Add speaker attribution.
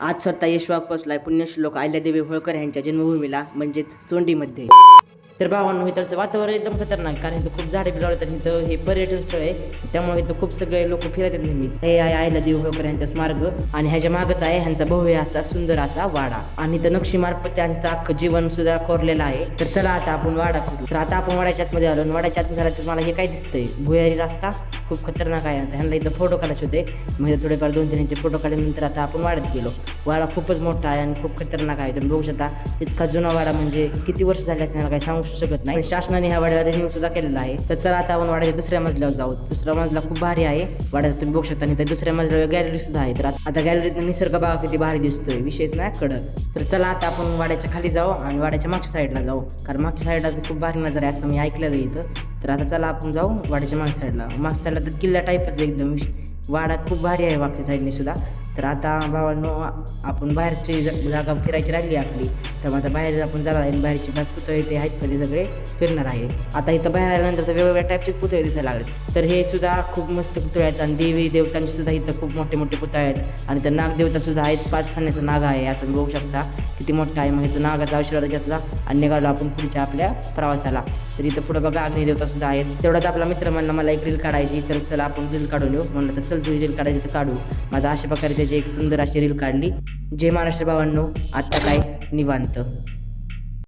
Speaker 1: आज स्वतः यशवाक पोचलाय पुण्यश्लोक अहिल्यादेवी होळकर यांच्या जन्मभूमीला म्हणजेच चोंडीमध्ये. तर भावांनो इथलचं वातावरण एकदम खतरनाक कारण इथं खूप झाडे बिलावले तर इथं हे पर्यटन स्थळ आहे. त्यामुळे इथं खूप सगळे लोक फिरत आहेत नेहमीच. हे आहे अहिल्यादेवी होळकर यांचा स्मारक आणि ह्याच्या मागच आहे ह्यांचा भव्य असा सुंदर असा वाडा. आणि इथं नक्षीमार्फत त्यांचं अख्खं जीवन सुद्धा कोरलेलं आहे. तर चला आता आपण वाडा फिरू. तर आता आपण वाड्याच्या आतमध्ये आलो आणि वाड्याच्या आतमध्ये झालं तर मला हे काय दिसतंय? भुयारी रस्ता? खूप खतरनाक आहे आता. ह्यांना इथं फोटो काढायचे होते. म्हणजे थोडेफार दोन तीन यांचे फोटो काढल्यानंतर आता आपण वाढत गेलो. वाडा खूपच मोठा आहे आणि खूप खतरनाक आहे. तुम्ही बघू शकता इतका जुना वाडा म्हणजे किती वर्ष झाले असं काही सांगू शकत नाही. शासनाने ह्या वाड्याला रिन्यू सुद्धा केलेला आहे. तर चला आता आपण वाड्याच्या दुसऱ्या मजल्यावर जाऊ. दुसरा मजला खूप भारी आहे. वाड्याचा तुम्ही बघू शकता आणि त्या दुसऱ्या मजल्यावर गॅलरी सुद्धा आहे. तर आता- गॅलरीतून गॅलरीत निसर्ग बाबा किती भारी दिसतोय. विशेष नाही कडक. तर चला आता आपण वाड्याच्या खाली जाऊ आणि वाड्याच्या मागच्या साईडला जाऊ. कारण मागच्या साईडला तर खूप भारी नजर आहे असं मी ऐकलेलं इथं. तर आता चला आपण जाऊ वाड्याच्या मागच्या साईडला मागच्या साईडला तर किल्ला टाईपच एकदम. वाडा खूप भारी आहे मागच्या साईडने सुद्धा. तर आता भावांनो आपण बाहेरची जागा फिरायची राहिली आपली. तर मग आता बाहेर आपण जाणार आहे आणि बाहेरची पाच पुतळे ते आहेत कधी सगळे फिरणार आहे. आता इथं बाहेर आल्यानंतर तर वेगवेगळ्या टाईपचेच पुतळे दिसायला लागले तर हे सुद्धा खूप मस्त पुतळे आहेत आणि देवी देवतांचे सुद्धा इथं खूप मोठे मोठे पुतळे आहेत. आणि तर नागदेवता सुद्धा आहेत पाच खाण्याचा नाग आहे. आता बघू शकता किती मोठा आहे. मग इथं नागाचा आशीर्वाद घेतला आणि निघालो आपण पुढच्या आपल्या प्रवासाला. तर इथं पुढं बघा अग्निदेवता सुद्धा आहेत. तेवढ्यात आपला मित्र म्हणला मला एक रील काढायची तर चला आपण रील काढून येऊ. म्हणलं तर चल तुझी रील काढायची तर काढू. माझा अशा प्रकारे त्याची एक सुंदर अशी रील काढली. जय महाराष्ट्र भावांनो आत्ता काय निवांत.